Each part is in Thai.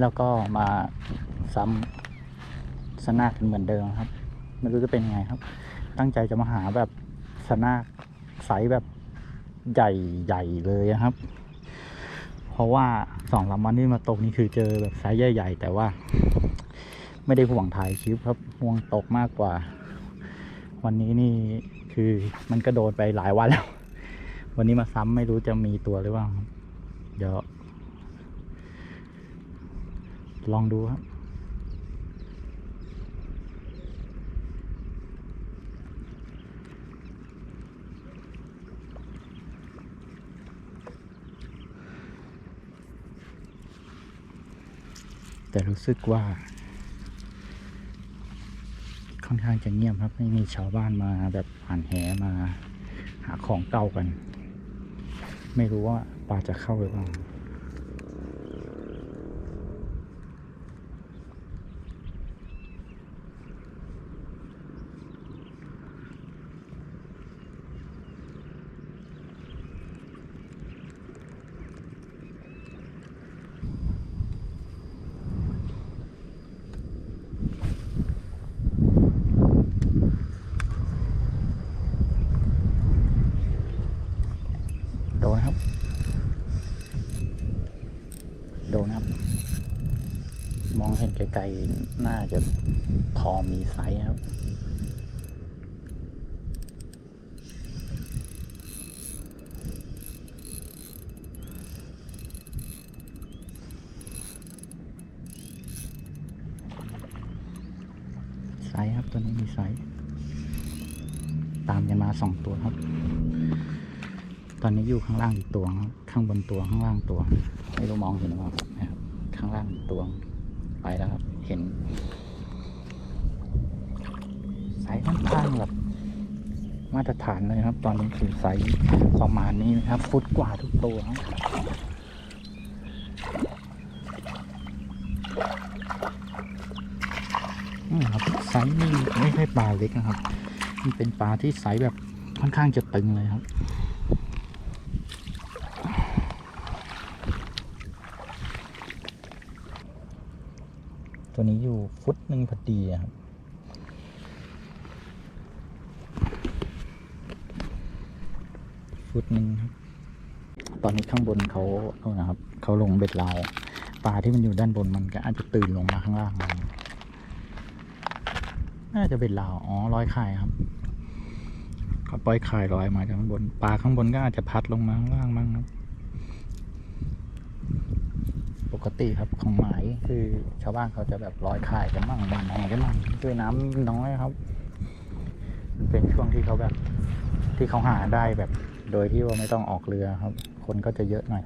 ้เราก็มาซ้ำสนากันเหมือนเดิมครับ ไม่รู้จะเป็นยังไงครับ ตั้งใจจะมาหาแบบสนาไซส์แบบใหญ่ใหญ่เลยอะครับ เพราะว่าสองสามวันที่มาตกนี่คือเจอแบบไซส์ใหญ่ ๆ แต่ว่า ไม่ได้ห่วงถ่ายคลิปครับห่วงตกมากกว่า วันนี้นี่คือมันกระโดดไปหลายวันแล้ว วันนี้มาซ้ำไม่รู้จะมีตัวหรือเปล่าเดี๋ยว ลองดูครับ แต่รู้สึกว่า ค่อนข้างจะเงียบครับ ไม่มีชาวบ้านมาแบบผ่านแหมาหาของเก่ากัน ไม่รู้ว่าปลาจะเข้าหรือเปล่า โดนครับ โดนครับ มองเห็นไกลๆน่าจะพอมีไซส์ครับ ไซส์ครับ ตัวนี้มีไซส์ตามกันมาสองตัวครับ ตอนนี้อยู่ข้างล่างอีกตัวครับข้างบนตัวข้างล่างตัว ไม่รู้มองเห็นหรือเปล่าครับข้างล่างอีกตัวไปแล้วครับ เห็นไซส์ค่อนข้างแบบมาตรฐานเลยครับ ตอนนี้คือไซส์ประมาณนี้นะครับ ฟุตกว่าทุกตัวครับอืมครับไซส์นี่ไม่ใช่ปลาเล็กนะครับ มันเป็นปลาที่ไซส์แบบค่อนข้างจะตึงเลยครับ ตัวนี้อยู่ฟุตหนึ่งพอดีครับฟุตหนึ่งครับ ตอนนี้ข้างบนเขาเอานะครับเขาลงเบ็ดลาปลาที่มันอยู่ด้านบนมันก็อาจจะตื่นลงมาข้างล่างน่าจะเป็นลาอ๋อร้อยไข่ครับเขาปล่อยไข่ลอยมาจากข้างบนปลาข้างบนก็อาจจะพัดลงมาข้างล่างบ้างครับ ปก ติครับของหมายคือชาวบ้านเขาจะแบบลอยข่ายกันมั่งมันแหกันมั่งด้วยน้ำน้อยครับมันเป็นช่วงที่เขาแบบที่เขาหาได้แบบ โดยที่ว่าไม่ต้องออกเรือครับ คนก็จะเยอะหน่อย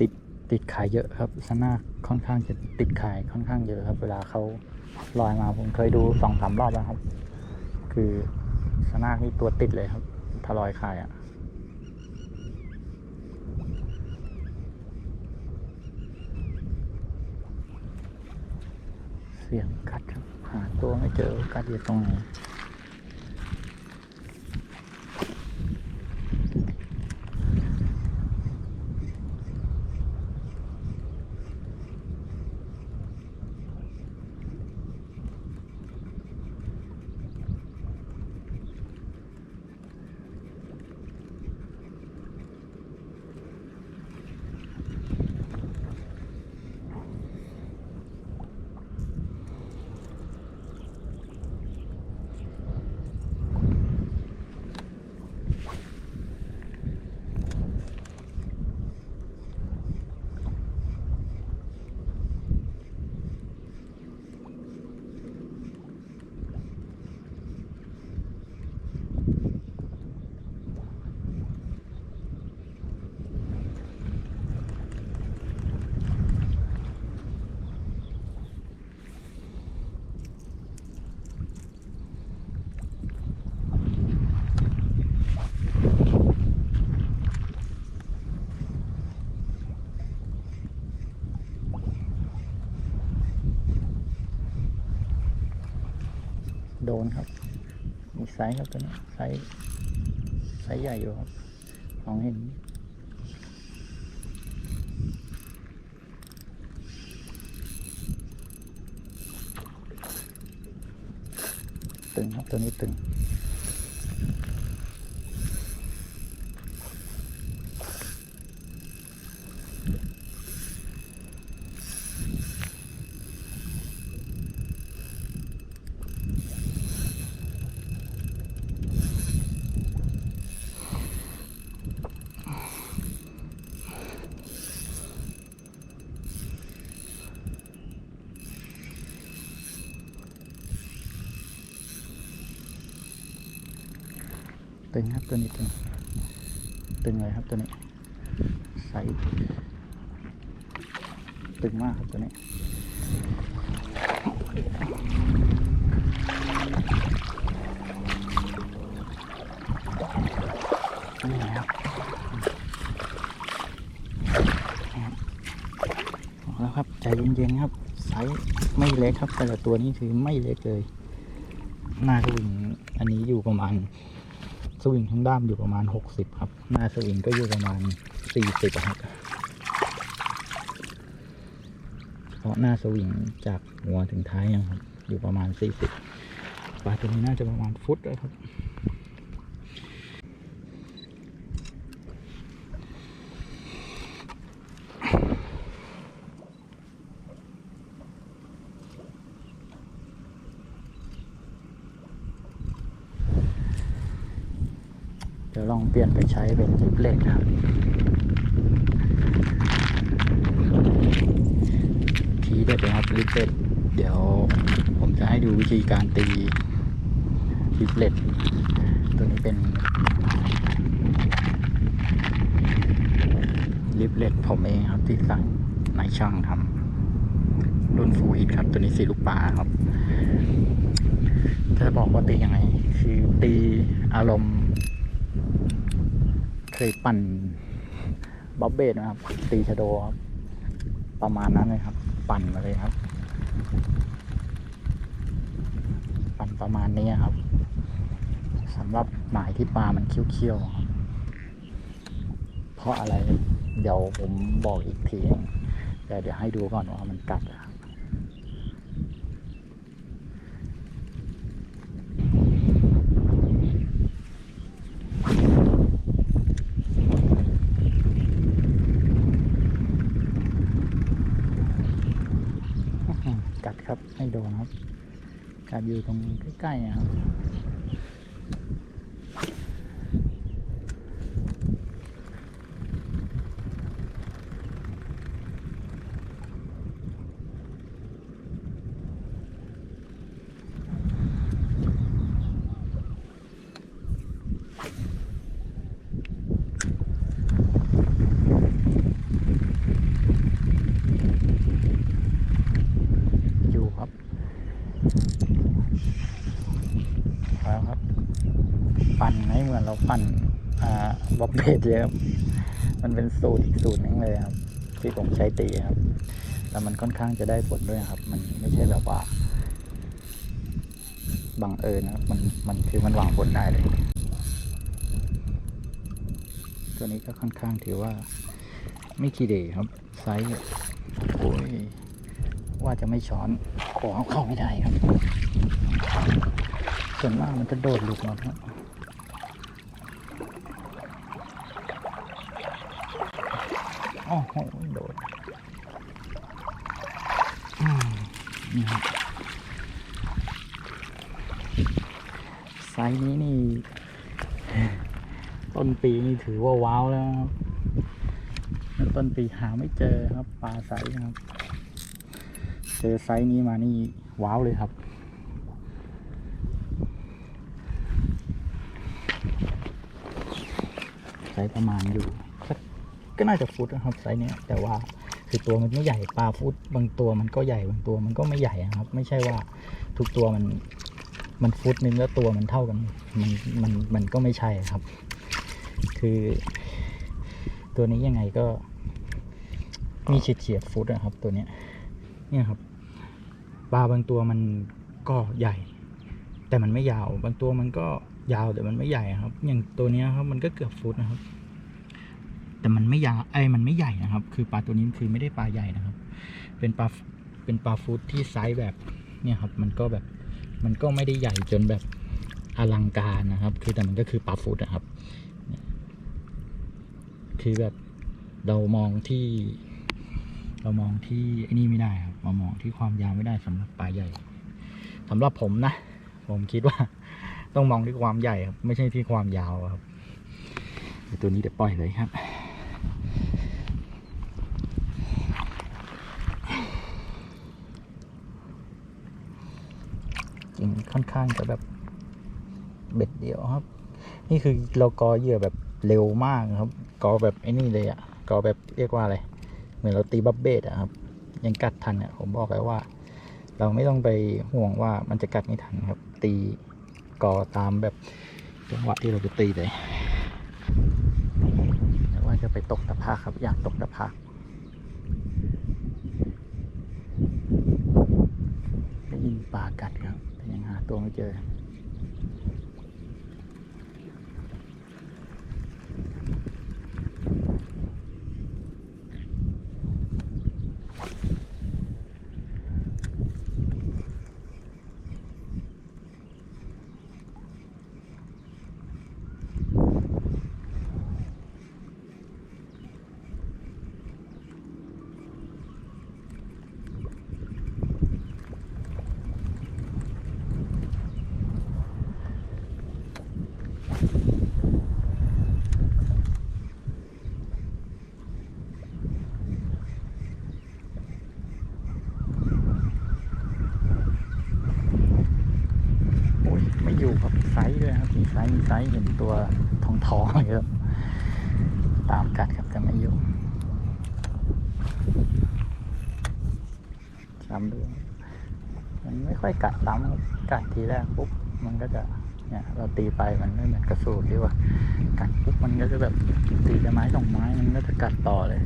ติดติดขายเยอะครับสนาค่อนข้างจะติดขายค่อนข้างเยอะครับ เวลาเขาลอยมาผมเคยดูสองสามรอบแล้วครับ คือสนานี่ตัวติดเลยครับ ถ้าลอยขายอะเสียงกัดครับหาตัวไม่เจอกัดอยู่ตรงไหน โดนครับ มีไซส์ครับตัวนี้ไซส์ไซส์ใหญ่อยู่ครับมองเห็นตึงครับตัวนี้ตึง ตึงครับตัวนี้ตึงตึงเลยครับตัวนี้ ใสตึงมากครับตัวนี้นี่ครับเอาแล้วครับใจเย็นๆครับไซส์ไม่เล็กครับ แต่ละตัวนี้คือไม่เล็กเลยหน้าสวิงอันนี้อยู่ประมาณ สวิงทั้งด้ามอยู่ประมาณ 60 ครับ หน้าสวิงก็อยู่ประมาณ 40 ครับเพราะหน้าสวิงจากหัวถึงท้ายยังครับ อยู่ประมาณ 40ปลาตัวนี้น่าจะประมาณฟุตแล้วครับ องเปลี่ยนไปใช้เป็นลิปเล็กครับ ทีเด็ดเลยครับลิปเล็กเดี๋ยวผมจะให้ดูวิธีการตีลิปเล็กตัวนี้เป็นลิปเล็กผมเองครับที่สั่งนายช่างทำรุ่นฟูฮิตครับ ตัวนี้สีลูกปลาครับ จะบอกว่าตียังไง คือตีอารมณ์ เคยปั่นบ๊อบเบสนะครับ ตีชะโดครับ ประมาณนั้นเลยครับ ปั่นมาเลยครับ ปั่นประมาณนี้ครับสำหรับหมายที่ปลามันเคี้ยวๆครับเพราะอะไร เดี๋ยวผมบอกอีกทีแต่เดี๋ยวให้ดูก่อนว่ามัน กัดครับให้โดนครับ กัดอยู่ตรงใกล้ๆนะครับ อยู่ครับแล้วครับ ปั่นให้เหมือนเราปั่น อ่า เยครับมันเป็นสูตรอีกสูตรหนึงเลยครับ ที่ผมใช้ตีครับ แล้วมันค่อนข้างจะได้ผลด้วยครับ มันไม่ใช่แบบว่าบังเอิญนะครับ มันมันคือมันหวังผลได้เลย ตัวนี้ก็ค่อนข้างถือว่าไม่ขี้เดครับ ไซส์โอ้ยว่าจะไม่ช้อนขอเข้าไม่ได้ครับ ส่วนมากมันจะโดดหลุดมาครับ โอ้โหโดดไซนี้นี่ ต้นปีนี่ถือว่าว้าวแล้วครับต้นปีหาไม่เจอครับปลาไซส์นะครับ เจอไซนี้มานี่ว้าวเลยครับไซประมาณอยู่ ก็น่าจะฟุตนะครับไซส์เนี้ยแต่ว่าคือตัวมันไม่ใหญ่ปลาฟุตบางตัวมันก็ใหญ่บางตัวมันก็ไม่ใหญ่อะครับ ไม่ใช่ว่าทุกตัวมันมันฟุตนึงแล้วตัวมันเท่ากันมันมันมันก็ไม่ใช่ครับ คือ ตัวนี้ยังไงก็ มีเฉียดเฉียดฟุตนะครับ ตัวเนี้ยเนี่ยครับปลาบางตัวมันก็ใหญ่ แต่มันไม่ยาว บางตัวมันก็ยาวแต่มันไม่ใหญ่ครับ อย่างตัวนี้ครับมันก็เกือบฟุตนะครับ แต่มันไม่ยาไอ้มันไม่ใหญ่นะครับ คือปลาตัวนี้คือไม่ได้ปลาใหญ่นะครับ เป็นปลาเป็นปลาฟุตที่ไซส์แบบเนี่ยครับ มันก็แบบมันก็ไม่ได้ใหญ่จนแบบอลังการนะครับ คือแต่มันก็คือปลาฟุตนะครับ คือแบบเรามองที่ เรามองที่ไอ้นี่ไม่ได้ครับเรามองที่ความยาวไม่ได้สำหรับปลาใหญ่สำหรับผมนะ ผมคิดว่าต้องมองที่ความใหญ่ครับ ไม่ใช่ที่ความยาวครับตัวนี้เดี๋ยวปล่อยเลยครับ จ ริงค่อนข้างจะแบบเบ็ดเดียวครับ นี่คือเรากอเหยื่อแบบเร็วมากครับ กอแบบไอ้นี่เลยอะกอแบบเรียกว่าอะไร เหมือนเราตีบับเบดอะครับ ยังกัดทันเนี่ยผมบอกแล้วว่า เราไม่ต้องไปห่วงว่ามันจะกัดไม่ทันครับ ตีกอตามแบบจังหวะที่เราจะตีเลยแต่ว่าจะไปตกตะพาครับ อยากตกตะพาได้ยินปลากัดครับ แต่ยังหาตัวไม่เจอ โอ้ยไม่อยู่ครับไซส์ด้วยครับ มีไซส์เห็นตัวทองทองเยอะตามกัดครับแต่ไม่อยู่ซ้ำด้วยมันไม่ค่อยกัดซ้ำกัดทีแรกปุ๊บมันก็จะเนี่ยเราตีไปมันไม่เหมือนกระสูดที่ว่า กัดปุ๊บมันก็จะแบบตีแต่ไม้สองไม้มันก็จะกัดต่อเลย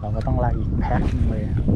เราก็ต้องไล่อีกแพ็คนึงเลยครับ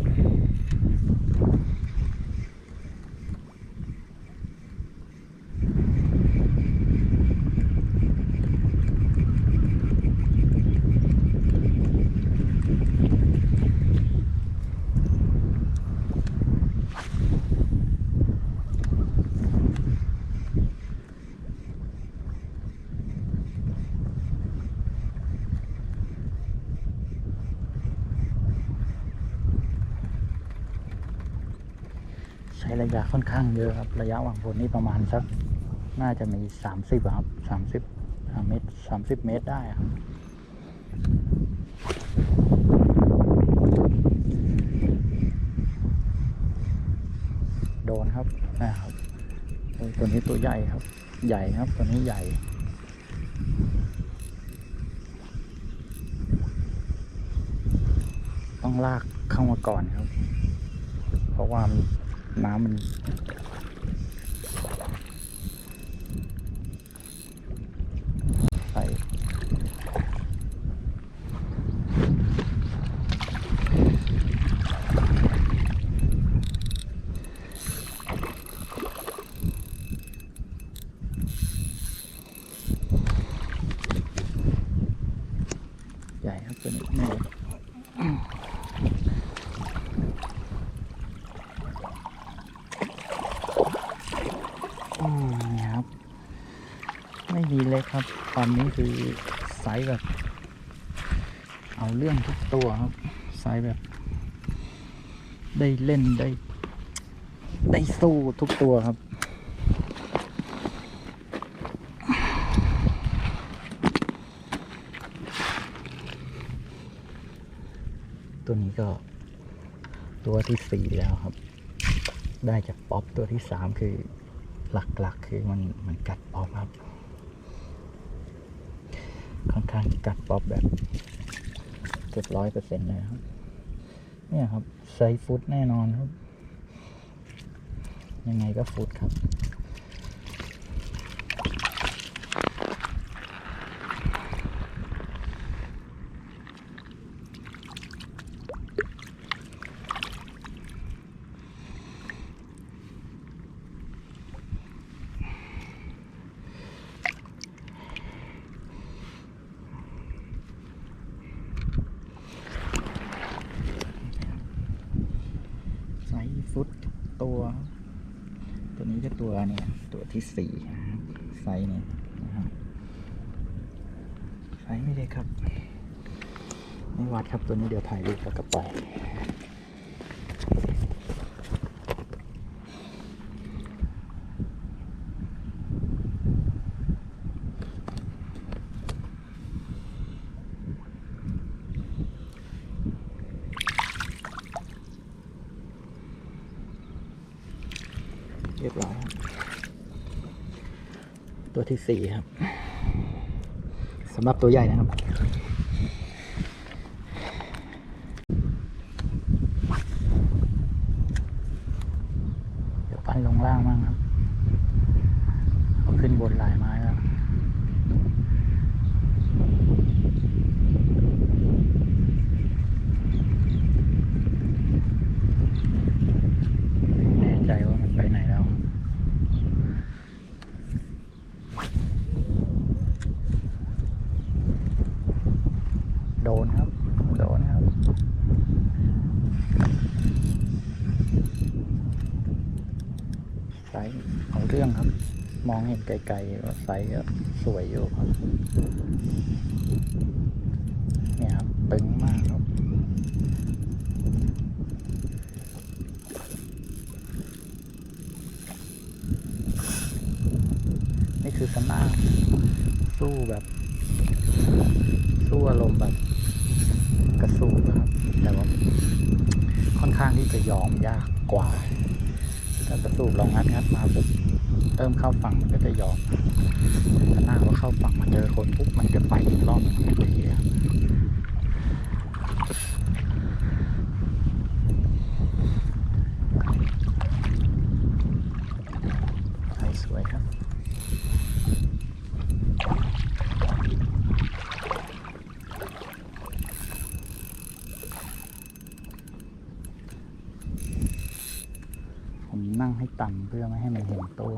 ข้างเยอะครับ ระยะวางผลนี่ประมาณสักน่าจะมีสามสิบครับสามสิบเมตรสามสิบเมตรได้ครับโดนครับนะครับตัวนี้ตัวใหญ่ครับ ใหญ่ครับตัวนี้ใหญ่ต้องลากเข้ามาก่อนครับ เพราะว่ามั น้ำมัน ใส่ใหญ่ครับตัวนี้ไม่เล็ก อืมเนี่ยครับ ไม่มีเล็กครับ ตอนนี้คือไซส์แบบ เอาเรื่องทุกตัวครับ ไซส์แบบ ได้เล่นได้ ได้สู้ทุกตัวครับตัวนี้ก็ตัวที่สี่แล้วครับ ได้จากป๊อปตัวที่สามคือหลักๆคือมันมันกัดป๊อปครับ ข้างกัดป๊อปแบบเกือบร้อยเปอร์เซ็นต์เลยครับ เนี่ยครับไซฟุตแน่นอนครับ ยังไงก็ฟุตครับ ฟุตตัว ตัวนี้ก็ตัวเนี่ย ตัวที่สี่นะครับ ไซส์เนี่ยนะครับไซส์ไม่ได้ครับ ไม่วัดครับตัวนี้เดี๋ยวถ่ายรูปแล้วก็ปล่อยเรียบร้อยครับ ตัว ที่สี่ครับสำหรับตัวใหญ่นะครับ เดี๋ยวปั้นลงล่างบ้างครับ เอาขึ้นบนหลายไม้แล้ว ไม่แน่ใจว่ามันไปไหนแล้ว โดนครับ โดนครับ ไซส์ของเรื่องครับ มองเห็น ไกลๆว่าไซส์ก็สวยอยู่ครับ เนี่ยครับตึงมากครับ นี่คือสนามสู้แบบ สู้อารมณ์แบบกระสูนะครับ แต่ว่าค่อนข้างที่จะยอมยากกว่าถ้ากระสูบเรางัดงัดมาปุ๊บ เริ่มเข้าฝั่งมันก็จะยอมหน้าว่าเข้าฝั่งมาเจอคนปุ๊บมันจะไปอีกรอบนึงเลยทีครับใส่สวยครับ ผมนั่งให้ต่ำเพื่อไม่ให้มันเห็นตัว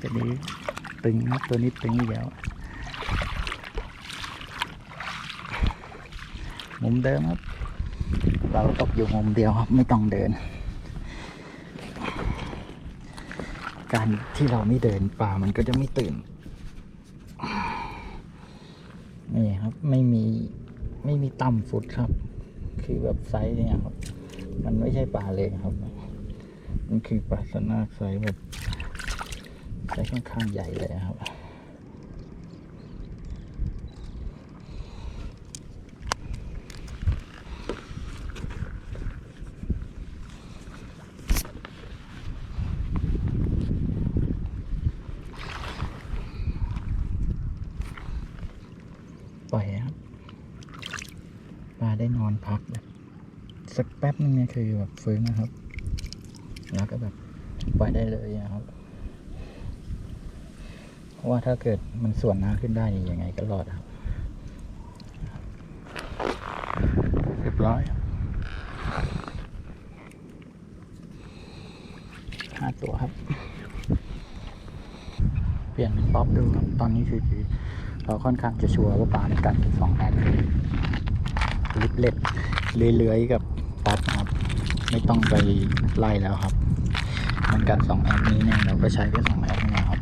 ตัวนี้ตึงครับตัวนี้ตึงอีกแล้ว มุมเดิมครับ เราตกอยู่มุมเดียวครับ ไม่ต้องเดิน การที่เราไม่เดินป่ามันก็จะไม่ตื่น นี่ครับไม่มีไม่มีต่ำฟุตครับ คือแบบไซส์เนี่ยครับ มันไม่ใช่ปลาเลยครับ มันคือปลาสนาไซส์แบบไซส์ค่อนข้างใหญ่เลยครับ ปล่อยครับปลาได้นอนพักแบบสัก แป๊บนึงเนี่ยคือแบบฟื้นนะครับ แล้วก็แบบปล่อยได้เลยนะครับ เพราะว่าถ้าเกิดมันส่วนน้ำขึ้นได้นี่ยังไงก็รอดครับเรียบร้อยครับห้าตัวครับ เปลี่ยนเป็นป๊อปดูครับ ตอนนี้คือคือเราค่อนข้างจะชัวร์ว่าปลามันกัดสองแอนลิปเล็ดเลื้อยๆกับ ป๊อปนะครับ ไม่ต้องไปไล่แล้วครับ มันกัดสองแอนนี้เนี่ยเราก็ใช้แค่สองแอนนี่นะครับ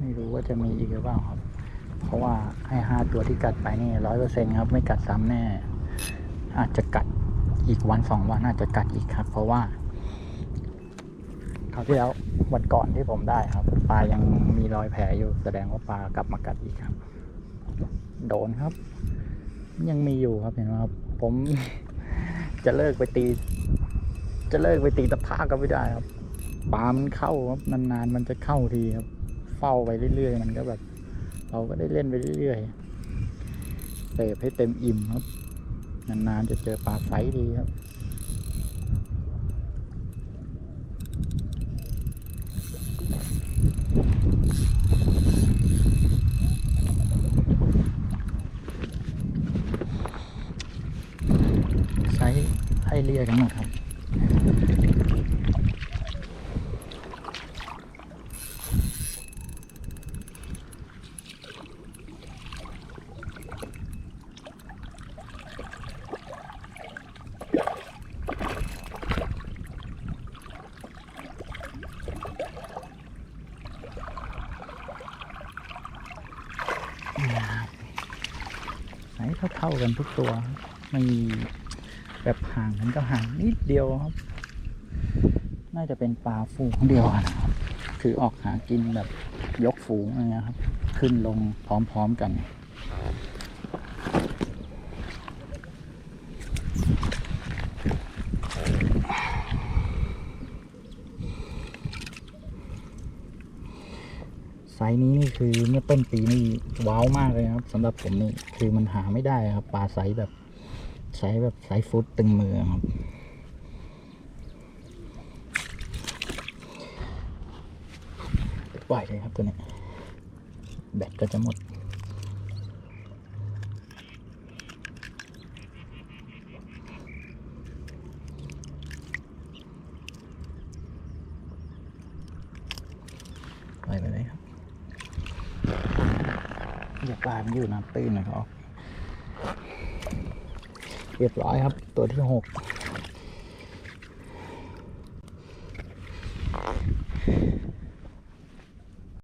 ไม่รู้ว่า จะมีอีกหรือเปล่าครับ เพราะว่าให้ห้าตัวที่กัดไปนี่ร้อยเปอร์เซ็นครับ ไม่กัดซ้ำแน่ อาจจะกัดอีกวันสองวันอาจจะกัดอีกครับ เพราะว่าคราวที่แล้ววันก่อนที่ผมได้ครับ ปลายังมีรอยแผลอยู่แสดงว่าปลากลับมากัดอีกครับ โดนครับ ยังมีอยู่ครับเห็นไหมครับ ผมจะเลิกไปตี จะเลิกไปตีตะภาพก็ไม่ได้ครับปลามันเข้าครับนานๆมันจะเข้าทีครับ เฝ้าไปเรื่อยๆ มันก็แบบ เราก็ได้เล่นไปเรื่อยๆเสพให้เต็มอิ่มครับ นานๆจะเจอปลาไซส์ดีครับใช้ให้เรียกกันหมดครับ ใช้ เท่าๆกันทุกตัวไม่มีแบบห่างมันก็ห่างนิดเดียวครับ น่าจะเป็นปลาฝูงเดียวนนะครับคือออกหากินแบบยกฝูงอะไรเงี้ยครับ ขึ้นลงพร้อมๆกัน ไซส์นี้นี่ คือเมื่อต้นปีนี่ว้าวมากเลยครับสำหรับผมนี่คือมันหาไม่ได้ครับปลาใสแบบใสแบบใสฟุตตึงมือครับปล่อยเลยครับตัวนี้แบตก็จะหมด ปล่อยไปเลยครับ อยู่น้ำตื้นนะครับเรียบร้อยครับตัวที่หก